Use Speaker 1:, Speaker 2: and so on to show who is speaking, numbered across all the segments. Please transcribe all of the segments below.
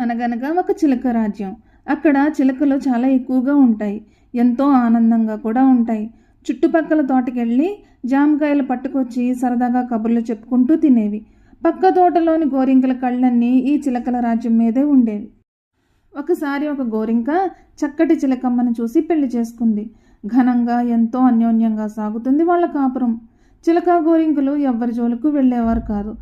Speaker 1: అనగనగా ఒక చిలక రాజ్యం. అక్కడ చిలకలు చాలా ఎక్కువగా ఉంటాయి. ఎంతో ఆనందంగా కూడా ఉంటాయి. చుట్టుపక్కల తోటకెళ్ళి జామకాయలు పట్టుకొచ్చి సరదాగా కబుర్లు చెప్పుకుంటూ తినేవి. పక్క తోటలోని గోరింకల కళ్ళన్నీ ఈ చిలకల రాజ్యం మీదే ఉండేవి. ఒకసారి ఒక గోరింక చక్కటి చిలకమ్మను చూసి పెళ్ళి చేసుకుంది. ఘనంగా ఎంతో అన్యోన్యంగా సాగుతుంది వాళ్ళ కాపురం. చిలక గోరింకలు ఎవ్వరి జోలకు వెళ్ళేవారు కాదు.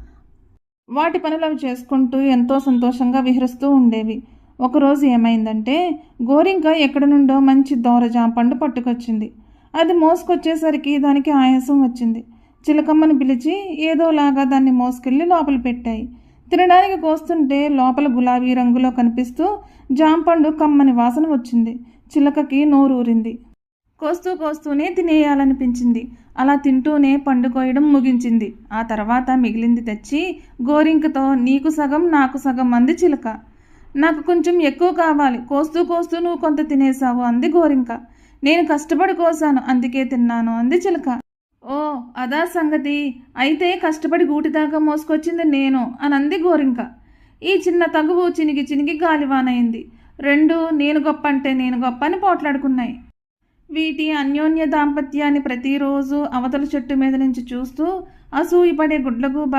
Speaker 1: వాటి పనులు అవి చేసుకుంటూ ఎంతో సంతోషంగా విహరిస్తూ ఉండేవి. ఒకరోజు ఏమైందంటే గోరింక ఎక్కడి నుండో మంచి దోరజామ పండు పట్టుకొచ్చింది. అది మోసుకొచ్చేసరికి దానికి ఆయాసం వచ్చింది. చిలకమ్మని పిలిచి ఏదోలాగా దాన్ని మోసుకెళ్ళి లోపల పెట్టాయి. తినడానికి కోస్తుంటే లోపల గులాబీ రంగులో కనిపిస్తూ జాంపండు కమ్మని వాసన వచ్చింది. చిలకకి నోరూరింది. కోస్తూ కోస్తూనే తినేయాలనిపించింది. అలా తింటూనే పండు కోయడం ముగించింది. ఆ తర్వాత మిగిలింది తెచ్చి గోరింకతో నీకు సగం నాకు సగం అంది చిలక. నాకు కొంచెం ఎక్కువ కావాలి. కోస్తూ కోస్తూ నువ్వు కొంత తినేసావు అంది గోరింక. నేను కష్టపడి కోసాను అందుకే తిన్నాను అంది చిలక. ఓ అదా సంగతి. అయితే కష్టపడి గూటిదాకా మోసుకొచ్చింది నేను అనంది గోరింక. ఈ చిన్న తగువు చినిగి చినిగి గాలివానైంది. రెండు నేను గొప్ప అంటే నేను గొప్ప అని పోట్లాడుకున్నాయి. వీటి అన్యోన్య దాంపత్యాన్ని ప్రతిరోజు అవతల చెట్టు మీద నుంచి చూస్తూ అసూయపడే గుడ్లగూబ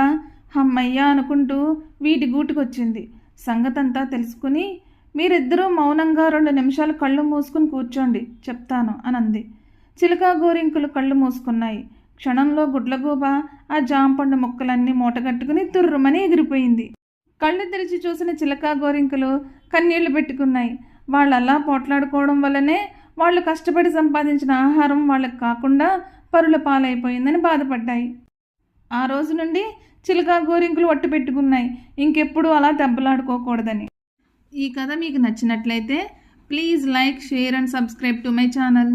Speaker 1: హమ్మయ్య అనుకుంటూ వీటి గూటికొచ్చింది. సంగతంతా తెలుసుకుని మీరిద్దరూ మౌనంగా రెండు నిమిషాలు కళ్ళు మూసుకుని కూర్చోండి చెప్తాను అనంది. అంది చిలక గోరింకులు కళ్ళు మూసుకున్నాయి. క్షణంలో గుడ్లగూబ ఆ జాంపండు ముక్కలన్నీ మూటగట్టుకుని తుర్రుమని ఎగిరిపోయింది. కళ్ళు తెరిచి చూసిన చిలక గోరింకలు కన్నీళ్ళు పెట్టుకున్నాయి. వాళ్ళు అలా పోట్లాడుకోవడం వల్లనే వాళ్ళు కష్టపడి సంపాదించిన ఆహారం వాళ్ళకి కాకుండా పరుల పాలైపోయిందని బాధపడ్డాయి. ఆ రోజు నుండి చిలక గోరింకులు ఒట్టు పెట్టుకున్నాయి. ఇంకెప్పుడు అలా దెబ్బలాడుకోకూడదని ఈ కథ మీకు నచ్చినట్లయితే please like share and subscribe to my channel.